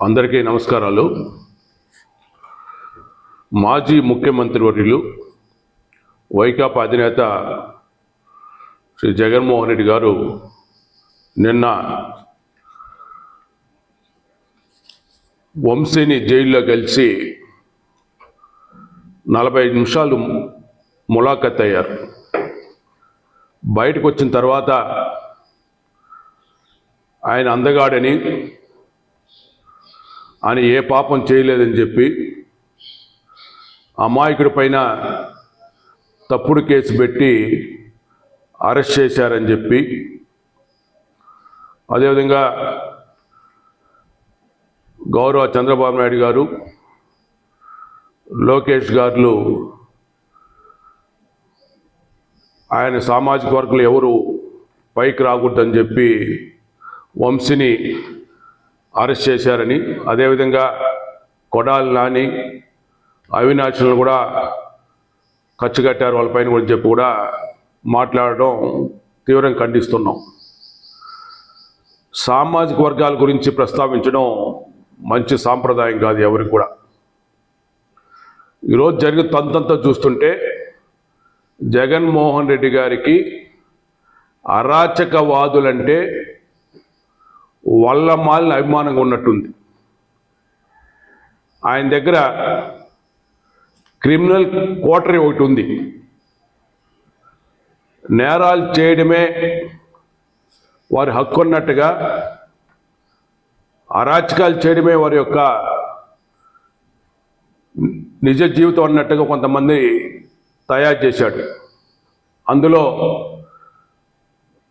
అందరికీ నమస్కారాలు. మాజీ ముఖ్యమంత్రి వర్యులు వైకాపా అధినేత శ్రీ జగన్మోహన్ రెడ్డి గారు నిన్న వంశీని జైల్లో కలిసి నలభై నిమిషాలు ములాఖత్ అయ్యారు. బయటకు వచ్చిన తర్వాత ఆయన అందగాడని ఆయన ఏ పాపం చేయలేదని చెప్పి అమాయకుడి పైన తప్పుడు కేసు పెట్టి అరెస్ట్ చేశారని చెప్పి అదేవిధంగా గౌరవ చంద్రబాబు నాయుడు గారు లోకేష్ గారు ఆయన సామాజిక వర్గాలు ఎవరు పైకి రాకూడదని చెప్పి వంశీని అరెస్ట్ చేశారని అదేవిధంగా కొడాలి నాని అవినాశులను కూడా ఖర్చు కట్టారు వాళ్ళపైన కూడా చెప్పి కూడా మాట్లాడడం తీవ్రంగా ఖండిస్తున్నాం. సామాజిక వర్గాల గురించి ప్రస్తావించడం మంచి సాంప్రదాయం కాదు ఎవరికి కూడా. ఈరోజు జరిగే తంతంతా చూస్తుంటే జగన్మోహన్ రెడ్డి గారికి అరాచకవాదులంటే వల్ల మాలిన అభిమానంగా ఉన్నట్టుంది. ఆయన దగ్గర క్రిమినల్ కోటరీ ఒకటి ఉంది. నేరాలు చేయడమే వారి హక్కు ఉన్నట్టుగా అరాచకాలు చేయడమే వారి యొక్క నిజ జీవితం అన్నట్టుగా కొంతమంది తయారు చేశాడు. అందులో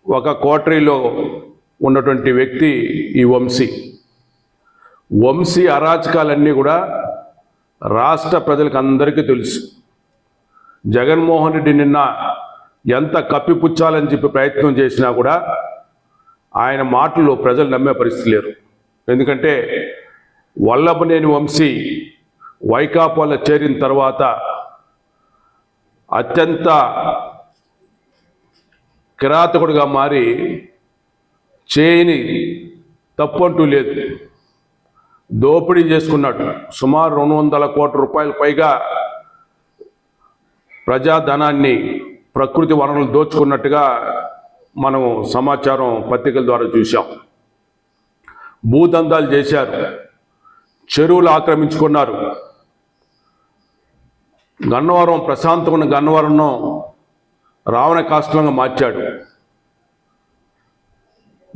ఒక కోటరీలో ఉన్నటువంటి వ్యక్తి ఈ వంశీ. వంశీ అరాచకాలన్నీ కూడా రాష్ట్ర ప్రజలకు అందరికీ తెలుసు. జగన్మోహన్ రెడ్డి నిన్న ఎంత కప్పిపుచ్చాలని చెప్పి ప్రయత్నం చేసినా కూడా ఆయన మాటలు ప్రజలు నమ్మే పరిస్థితి లేరు ఎందుకంటే వల్లభనేని వంశీ వైకాపాలో చేరిన తర్వాత అత్యంత కిరాతకుడుగా మారి చేయని తప్పు అంటూ లేదు. దోపిడీ చేసుకున్నాడు. సుమారు రెండు వందల కోట్ల రూపాయల పైగా ప్రజాధనాన్ని ప్రకృతి వనరులు దోచుకున్నట్టుగా మనం సమాచారం పత్రికల ద్వారా చూసాం భూదందాలు చేశారు. చెరువులు ఆక్రమించుకున్నారు. గన్నవరం ప్రశాంతమైన గన్నవరంను రావణ కాష్టంగా మార్చాడు.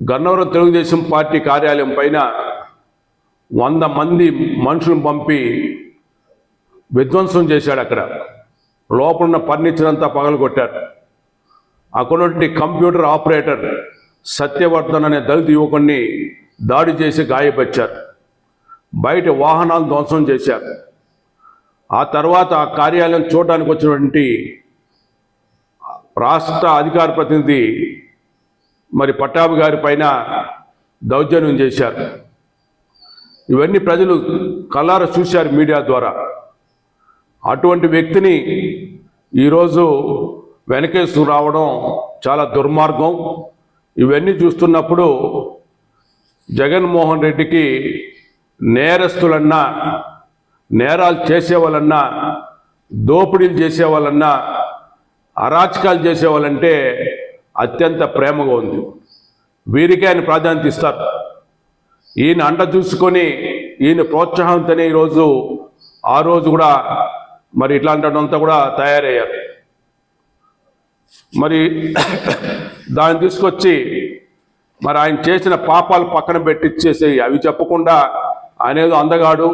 గన్నవరం తెలుగుదేశం పార్టీ కార్యాలయం పైన వంద మంది మనుషులను పంపి విధ్వంసం చేశాడు అక్కడ. లోపల ఉన్న ఫర్నిచర్ అంతా పగలగొట్టారు. అక్కడున్నటువంటి కంప్యూటర్ ఆపరేటర్ సత్యవర్ధన్ అనే దళిత యువకుడిని దాడి చేసి గాయపరిచారు. బయట వాహనాలు ధ్వంసం చేశారు. ఆ తర్వాత ఆ కార్యాలయం చూడడానికి వచ్చినటువంటి రాష్ట్ర అధికార ప్రతినిధి మరి పట్టాభి గారి పైన దౌర్జన్యం చేశారు. ఇవన్నీ ప్రజలు కల్లార చూశారు మీడియా ద్వారా. అటువంటి వ్యక్తిని ఈరోజు వెనకేస్తూ రావడం చాలా దుర్మార్గం. ఇవన్నీ చూస్తున్నప్పుడు జగన్మోహన్ రెడ్డికి నేరస్తులన్నా నేరాలు చేసేవాళ్ళన్నా దోపిడీలు చేసేవాళ్ళన్నా అరాచకాలు చేసేవాళ్ళంటే అత్యంత ప్రేమగా ఉంది. వీరికే ఆయన ప్రాధాన్యత ఇస్తారు. ఈయన అండ చూసుకొని ఈయన ప్రోత్సాహంతోనే ఈరోజు ఆ రోజు కూడా మరి ఇట్లాంటిదంతా కూడా తయారయ్యారు. మరి దాన్ని తీసుకొచ్చి మరి ఆయన చేసిన పాపాలు పక్కన పెట్టిచ్చేసి అవి చెప్పకుండా ఆయన ఏదో అందగాడు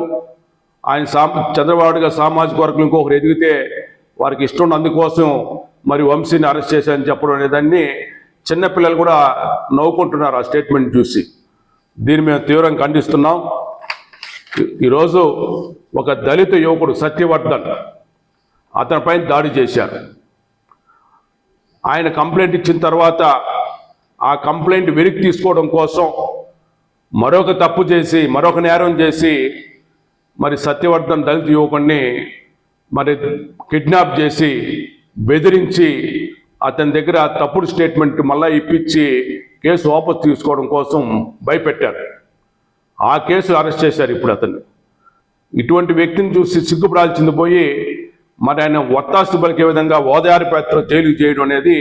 ఆయన సా చంద్రబాబుగా సామాజిక వర్గం ఇంకొకరు ఎదిగితే వారికి ఇష్టం ఉన్న అందుకోసం మరి వంశీని అరెస్ట్ చేశారని చెప్పడం అనేదాన్ని చిన్నపిల్లలు కూడా నవ్వుకుంటున్నారు ఆ స్టేట్మెంట్ చూసి. దీన్ని మేము తీవ్రంగా ఖండిస్తున్నాం. ఈరోజు ఒక దళిత యువకుడు సత్యవర్ధన్ అతనిపైన దాడి చేశారు. ఆయన కంప్లైంట్ ఇచ్చిన తర్వాత ఆ కంప్లైంట్ వెనక్కి తీసుకోవడం కోసం మరొక తప్పు చేసి మరొక నేరం చేసి మరి సత్యవర్ధన్ దళిత యువకుడిని మరి కిడ్నాప్ చేసి బెదిరించి అతని దగ్గర తప్పుడు స్టేట్మెంట్ మళ్ళా ఇప్పించి కేసు వాపసు తీసుకోవడం కోసం భయపెట్టారు. ఆ కేసులు అరెస్ట్ చేశారు ఇప్పుడు అతన్ని. ఇటువంటి వ్యక్తిని చూసి సిగ్గుపడాల్సింది పోయి మరి ఆయన ఒత్తాసు పలికే విధంగా ఓదయారి పాత్ర జైలు చేయడం అనేది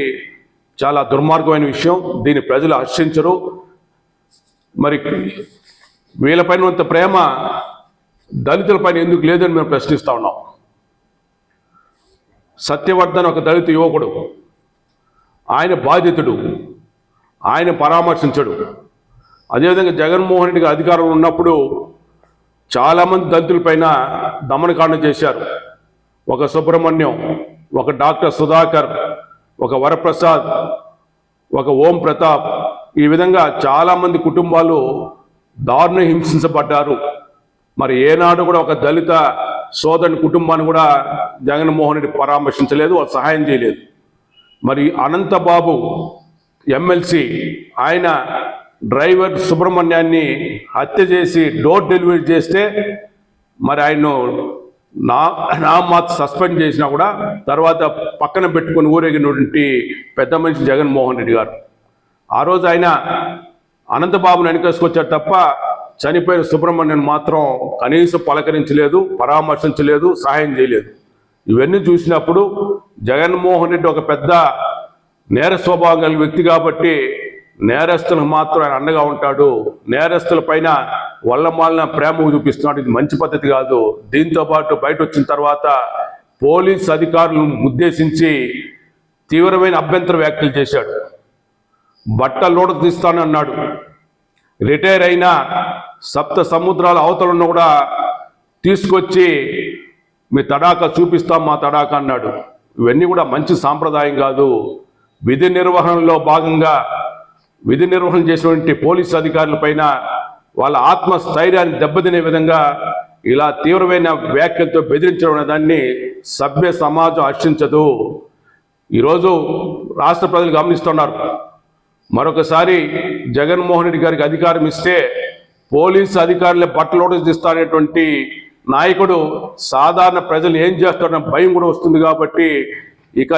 చాలా దుర్మార్గమైన విషయం. దీన్ని ప్రజలు హర్షించరు. మరి వీళ్ళపైన ప్రేమ దళితులపైన ఎందుకు లేదని మేము ప్రశ్నిస్తా ఉన్నాం. సత్యవర్ధన్ ఒక దళిత యువకుడు. ఆయన బాధితుడు. ఆయన పరామర్శించడు. అదేవిధంగా జగన్మోహన్ రెడ్డికి అధికారంలో ఉన్నప్పుడు చాలామంది దళితులపైన దమనకాండ చేశారు. ఒక సుబ్రహ్మణ్యం ఒక డాక్టర్ సుధాకర్ ఒక వరప్రసాద్ ఒక ఓం ప్రతాప్ ఈ విధంగా చాలామంది కుటుంబాలు దారుణ హింసించబడ్డారు. మరి ఏనాడు కూడా ఒక దళిత సోదరుని కుటుంబాన్ని కూడా జగన్మోహన్ రెడ్డి పరామర్శించలేదు వాళ్ళు సహాయం చేయలేదు. మరి అనంతబాబు ఎమ్మెల్సీ ఆయన డ్రైవర్ సుబ్రహ్మణ్యాన్ని హత్య చేసి డోర్ డెలివరీ చేస్తే మరి ఆయన నా నా మాత సస్పెండ్ చేసినా కూడా తర్వాత పక్కన పెట్టుకుని ఊరేగినటువంటి పెద్ద మనిషి జగన్మోహన్ రెడ్డి గారు. ఆ రోజు ఆయన అనంతబాబును వెనకేసుకొచ్చాడు తప్ప చనిపోయిన సుబ్రహ్మణ్యం మాత్రం కనీసం పలకరించలేదు పరామర్శించలేదు సహాయం చేయలేదు. ఇవన్నీ చూసినప్పుడు జగన్మోహన్ రెడ్డి ఒక పెద్ద నేర స్వభావం కలిగిన వ్యక్తి కాబట్టి నేరస్తులకు మాత్రం ఆయన అండగా ఉంటాడు. నేరస్తుల పైన వల్లమాలిన ప్రేమ చూపిస్తున్నాడు. ఇది మంచి పద్ధతి కాదు. దీంతో పాటు బయట వచ్చిన తర్వాత పోలీస్ అధికారులను ఉద్దేశించి తీవ్రమైన అభ్యంతర వ్యాఖ్యలు చేశాడు. బట్టలు లోడ తీస్తానన్నాడు రిటైర్ అయిన సప్త సముద్రాల అవతలున్న కూడా తీసుకొచ్చి మీ తడాక చూపిస్తాం మా తడాక అన్నాడు. ఇవన్నీ కూడా మంచి సాంప్రదాయం కాదు. విధి నిర్వహణలో భాగంగా విధి నిర్వహణ చేసినటువంటి పోలీసు అధికారులపైన వాళ్ళ ఆత్మస్థైర్యాన్ని దెబ్బతినే విధంగా ఇలా తీవ్రమైన వ్యాఖ్యలతో బెదిరించడం దాన్ని సభ్య సమాజం హర్షించదు. ఈరోజు రాష్ట్ర ప్రజలు గమనిస్తున్నారు. మరొకసారి జగన్మోహన్ రెడ్డి గారికి అధికారం ఇస్తే పోలీసు అధికారులే బట్టలు తీస్తానేటువంటి నాయకుడు సాధారణ ప్రజలు ఏం చేస్తాడన్న భయం కూడా వస్తుంది కాబట్టి ఇక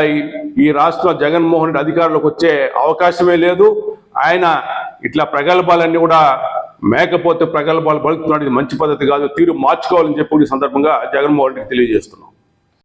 ఈ- రాష్ట్ర జగన్మోహన్ రెడ్డి అధికారంలోకి వచ్చే అవకాశమే లేదు. ఆయన ఇట్లా ప్రగల్భాలన్నీ కూడా మేకపోతే ప్రగల్భాలు పలుకుతున్నాడు ఇది మంచి పద్ధతి కాదు. తీరు మార్చుకోవాలని చెప్పి ఈ సందర్భంగా జగన్మోహన్ రెడ్డికి తెలియజేస్తున్నాం.